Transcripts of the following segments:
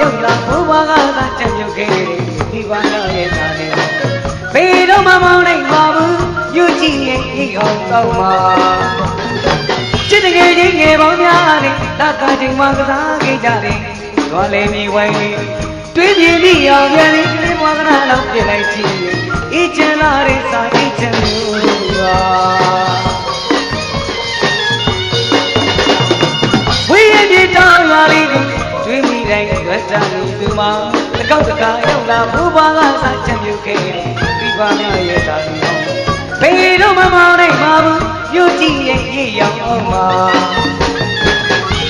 ရောက်လာဘုရားကသာချက်မြုပ်ခဲ့ဒီဘာသာရဲ့သားနဲ့ဘေးတော့မမောင်းနိုင်ပါဘူးယူကြည့်ရဲ့ဤအောင်တော့မှာချစ်တကယ်ချင်းငယ်ပေါင်းများနဲ့တတ်တာချိန်မှကစားခဲ့ကြတယ်။သွားလေမြည်ဝိုင်းလေးတွေးပြင်းပြီးအောင်ပြန်လေးကလေးဘွားကနာတော့ပြလိုက်ကြည့်။ဤချမ်းလာတဲ့စာဤချမ်းလို့ မှာတကောက်တကာရောက်လာဘုရားကစာချမ်းမြုပ်ခဲ့ပြီးပါများရဲ့တာတော်ဘေးတော့မမောင်းနိုင်ပါဘူးယူကြည့်ရဲ့ရေရောက်အောင်ပါ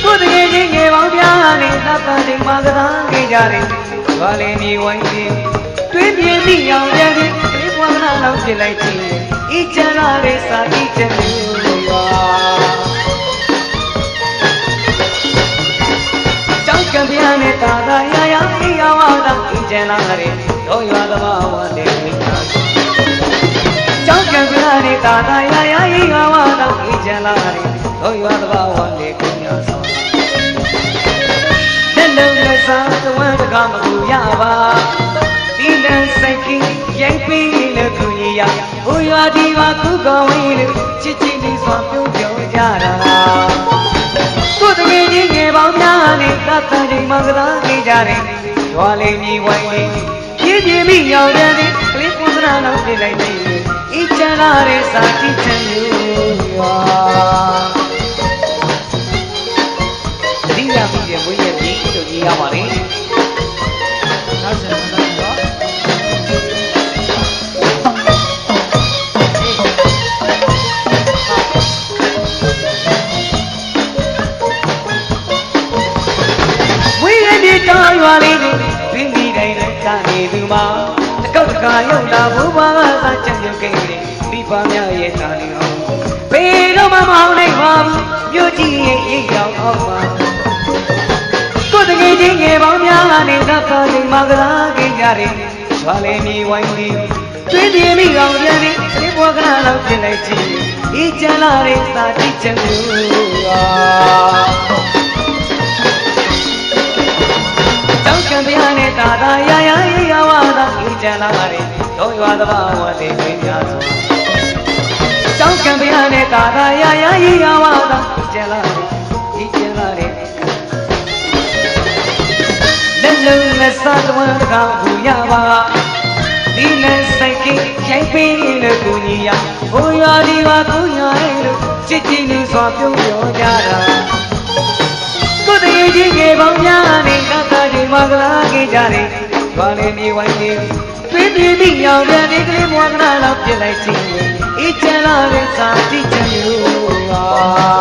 ကိုယ်တကယ်ချင်းငယ်ပေါင်းပြားနဲ့သတ်တန်ချိန်မှာကစားခဲ့ကြတယ်။ဘာလဲမြေဝိုင်းချင်းတွေးပြင်းပြီးအောင်ပြန်ပြီးဒီဘဝကနာလောက်ပြလိုက်ချင်းဤချမ်းသာတဲ့စာဤချမ်းမျိုး တာဤချမ်းသာတဲ့တော့ရွာသဘာဝတဲ့မိသားစုကြောက်ကံပြားနဲ့တာသာရရအေးရဝတာဤချမ်းသာတဲ့တော့ရွာသဘာဝတဲ့ကိုညာဆောင်လက်လုံးလက်စားသဝန်းတကားမကူရပါဒီလန်စိတ်ကြီးရိုက်ပြီးလို့သူကြီးရဟိုရွာဒီရွာသူကောင်းဝင်းလို့ချစ်ချစ်လေးစွာပြုံးပြောကြတာကိုယ်တကယ်ကြီးငယ်ပေါင်းများနဲ့တတ်တန်ချိန်မှကစားခဲ့ကြတယ် ရွာလေးမြည်ဝိုင်းလေးပြင်းပြင်းမိရောက်တဲ့ကလေးပုံစံတော့ပြလိုက်တယ်ဤချမ်းသာတဲ့စာကြည့်ချင်လို့ရွာ ကနေသူမှာတကောက်တကာရောက်လာဘုရားကသာချမ်းမြုပ်ခဲ့တယ်ဒီပါများရဲ့တာလီအောင်ဘေးတော့မမောင်းနိုင်ပါဘူးမြို့ကြီးရဲ့အိမ်ရောက်အောင်ပါကိုယ်တကယ်ချင်းငယ်ပေါင်းများနဲ့သတ်သားချိန်မှာကစားခဲ့ကြတယ်ရွာလေးမြေဝိုင်းလေးတွင်းပြင်းမိအောင်ပြန်ပြီးဒီဘဝကနာတော့ပြင်လိုက်ကြည့်ဤချမ်းလာတဲ့စာကြည့်ချင်လို့ပါ တာဤကြံလာတယ်တော့ရွာသဘာဝလေးတွင်များစွာတောင်းကံပြားနဲ့တာတာရရရရဝတာဤကြံလာတယ်ဤကြံလာတယ်လက်လုံးလက်စားတဝမ်းကောင်းဘူးရပါဒီနဲ့စိတ်ကြီးရိုက်ပေးလို့ကိုကြီးရဟိုရွာဒီရွာကိုရွာလို့ချစ်ချင်လူစွာပြုံးပြောကြတာကိုယ်တည်းကြီးငယ်ပေါင်းများနဲ့ကတာကြီးမကလာခဲ့ကြတယ်။ ဘာလဲမြေဝိုင်းကြီးသွေးပြေးပြီးရောင်ပြန်ဒီကလေးမွားကနာတော့ပြစ်လိုက်ချင်းအေးချမ်းလာတဲ့စာတိချင်လို့ပါ